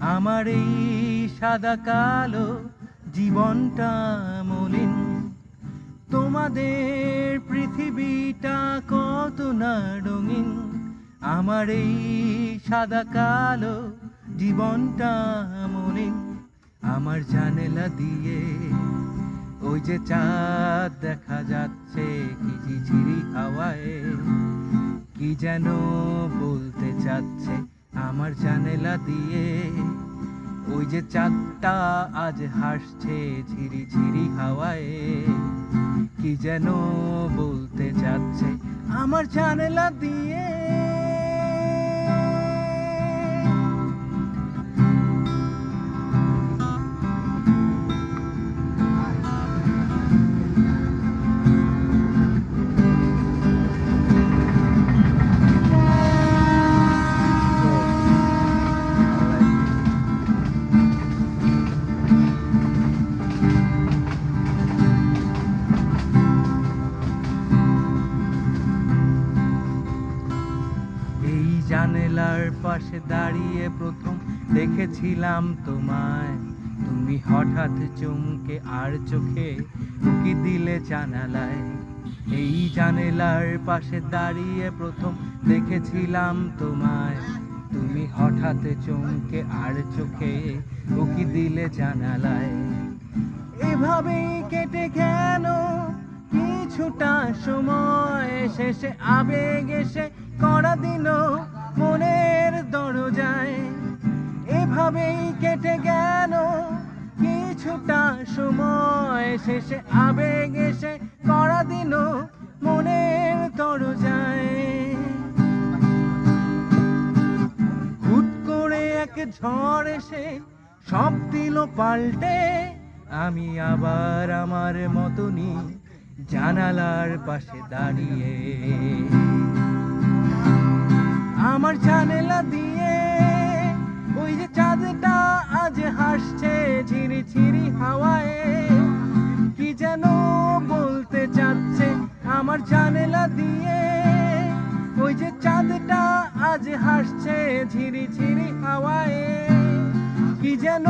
আমার এই সাদা কালো জীবনটা মলিন। তোমাদের পৃথিবীটা কত না রঙিন। আমার এই সাদা কালো জীবনটা মলিন। আমার জানেলা দিয়ে ওই যে চাঁদ দেখা যাচ্ছে কি ঝিঝিরি হাওয়ায়। কি যেন বলতে চাচ্ছে আমার জানেলা দিয়ে। ওই যে চাঁদটা আজ হাসছে ঝিরি ঝিরি হাওয়ায়। কি যেন বলতে চাচ্ছে আমার জানেলা দিয়ে। জানেলার পাশে দাঁড়িয়ে প্রথম দেখেছিলাম তোমায়। তুমি হঠাৎ চমকে আর চোখে উকি দিলে জানালায়। এই জানেলার পাশে দাঁড়িয়ে প্রথম দেখেছিলাম তোমায়। তুমি হঠাৎ চমকে আর চোখে উকি দিলে জানালায়। এভাবে কেটে কেন? কিছুটা সময় শেষে আবেগ এসে করা দিল। কিছুটা সময় শেষে আবেগ এসে করা দিল, মনের দরজায়। হুট করে এক ঝড় এসে সব দিল পাল্টে, আমি আবার আমার মতনই জানালার পাশে দাঁড়িয়ে। হাওয়ায়, কি যেন বলতে চাচ্ছে আমার জানেলা দিয়ে। ওই যে চাঁদটা আজ হাসছে ঝিরি ঝিরি হাওয়ায়, কি যেন